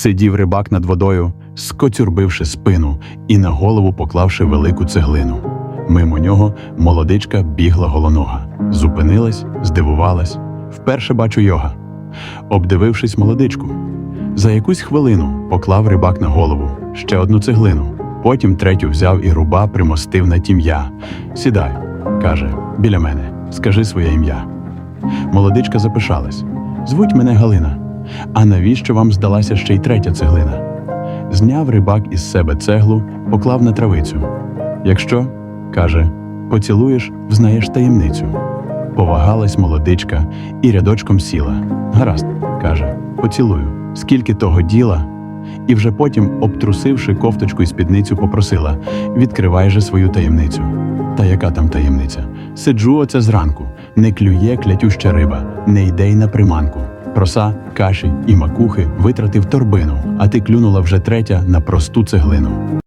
Сидів рибак над водою, скоцюрбивши спину і на голову поклавши велику цеглину. Мимо нього молодичка бігла голонога. Зупинилась, здивувалась. Вперше бачу йога. Обдивившись молодичку, за якусь хвилину поклав рибак на голову ще одну цеглину. Потім третю взяв і руба примостив на тім'я. Сідай, каже, біля мене, скажи своє ім'я. Молодичка запишалась. Звуть мене Галина. А навіщо вам здалася ще й третя цеглина? Зняв рибак із себе цеглу, поклав на травицю. Якщо, каже, поцілуєш, взнаєш таємницю. Повагалась молодичка і рядочком сіла. Гаразд, каже, поцілую. Скільки того діла? І вже потім, обтрусивши кофточку і спідницю, попросила: відкривай же свою таємницю. Та яка там таємниця? Сиджу оце зранку, не клює клятюща риба, не йде й на приманку. Проса, каші і макухи витратив торбину, а ти клюнула вже третя на просту цеглину.